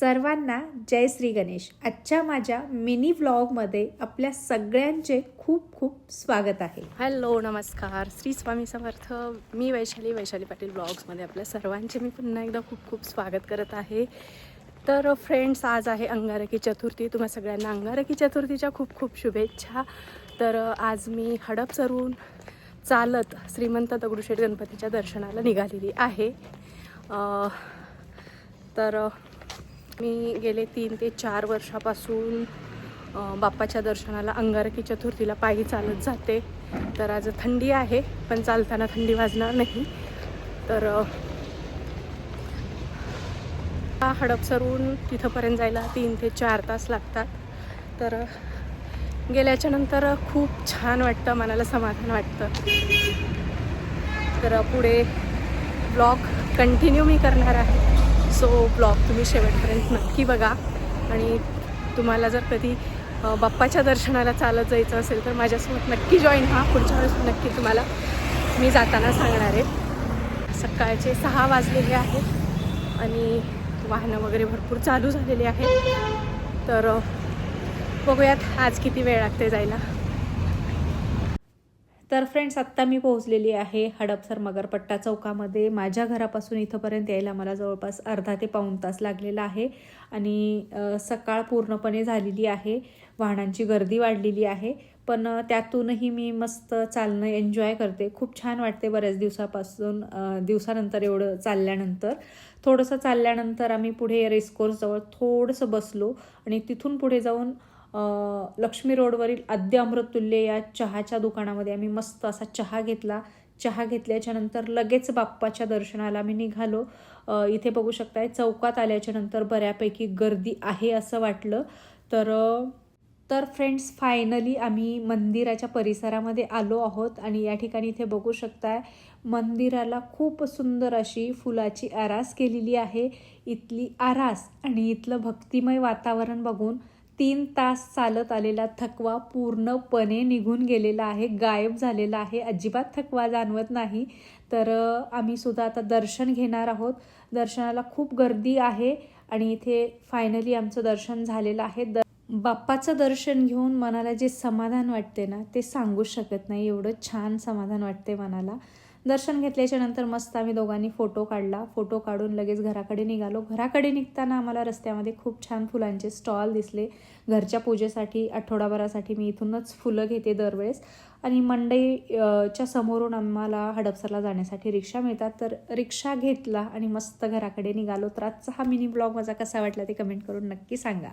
सर्वांना जय श्री गणेश. आजच्या माझ्या मिनी व्लॉगमध्ये आपल्या सगळ्यांचे खूप खूप स्वागत आहे. हॅलो नमस्कार. श्री स्वामी समर्थ. मी वैशाली वैशाली पाटील ब्लॉग्समध्ये आपल्या सर्वांचे मी पुन्हा एकदा खूप खूप स्वागत करत आहे. तर फ्रेंड्स आज आहे अंगारकी चतुर्थी. तुम्हा सगळ्यांना अंगारकी चतुर्थीच्या खूप खूप शुभेच्छा. तर आज मी हडप सरून चालत श्रीमंत दगडूशेठ गणपतीच्या दर्शनाला निघालेली आहे. तर मी गेले तीन ते चार वर्षापासून बाप्पाच्या दर्शनाला अंगारकी चतुर्थीला पायी चालत जाते. तर आज थंडी आहे पण चालताना थंडी वाजणार नाही. तर अ, हा हडपसरून तिथंपर्यंत जायला तीन ते चार तास लागतात. तर गेल्याच्यानंतर गेल्याच्यानंतर खूप छान वाटतं मनाला समाधान वाटतं. तर पुढे ब्लॉग कंटिन्यू मी करणार आहे. सो ब्लॉग तुम्ही शेवटपर्यंत नक्की बघा. आणि तुम्हाला जर कधी बाप्पाच्या दर्शनाला चालत जायचं असेल तर माझ्यासोबत नक्की जॉईन व्हा. पुढच्या वेळेस नक्की तुम्हाला मी जाताना सांगणार आहे. सकाळचे सहा वाजलेले आहेत आणि वाहनं वगैरे भरपूर चालू झालेली आहेत. तर बघूयात आज किती वेळ लागते जायला. तर फ्रेंड्स आत्ता मी पोहोचलेली आहे हडपसर मगरपट्टा चौकामध्ये. माझ्या घरापासून इथंपर्यंत यायला मला जवळपास अर्धा ते पाऊण तास लागलेला आहे. आणि सकाळ पूर्णपणे झालेली आहे. वाहनांची गर्दी वाढलेली आहे. पण त्यातूनही मी मस्त चालणं एन्जॉय करते. खूप छान वाटते बऱ्याच दिवसापासून दिवसानंतर एवढं चालल्यानंतर. थोडंसं चालल्यानंतर आम्ही पुढे रेसकोर्सजवळ थोडंसं बसलो आणि तिथून पुढे जाऊन लक्ष्मी रोडवरील आद्य अमृततुल्य या चहाच्या दुकानामध्ये आम्ही मस्त असा चहा घेतला. चहा घेतल्याच्या नंतर लगेच बाप्पाच्या दर्शनाला आम्ही निघालो. इथे बघू शकताय चौकात आल्याच्यानंतर बऱ्यापैकी गर्दी आहे असं वाटलं. तर तर फ्रेंड्स फायनली आम्ही मंदिराच्या परिसरामध्ये आलो आहोत आणि या ठिकाणी इथे बघू शकताय मंदिराला खूप सुंदर अशी फुलाची आरास केलेली आहे. इथली आरास आणि इथलं भक्तिमय वातावरण बघून तीन तास चालत आलेला थकवा पूर्णपणे निघून गेलेला आहे गायब झालेला आहे. अजिबात थकवा जाणवत नाही. तर आम्ही सुद्धा आता दर्शन घेणार आहोत. दर्शनाला खूप गर्दी आहे आणि इथे फायनली आमचं दर्शन झालेलं आहे. द बाप्पाचं दर्शन घेऊन मनाला जे समाधान वाटते ना ते सांगूच शकत नाही. एवढं छान समाधान वाटते मनाला. दर्शन घेतल्याच्या नंतर मस्त आम्ही दोघांनी फोटो काढला. फोटो काढून लगेच घराकडे निघालो. घराकडे निघताना आम्हाला रस्त्यामध्ये खूप छान फुलांचे स्टॉल दिसले. घरच्या पूजेसाठी आठवडाभरासाठी मी इथूनच फुलं घेते दरवेळेस. आणि मंडई च्या समोरून आम्हाला हडपसरला जाण्यासाठी रिक्षा मिळतात. तर रिक्षा घेतला आणि मस्त घराकडे निघालो. तर आजचा हा मिनी ब्लॉग माझा कसा वाटला ते कमेंट करून नक्की सांगा.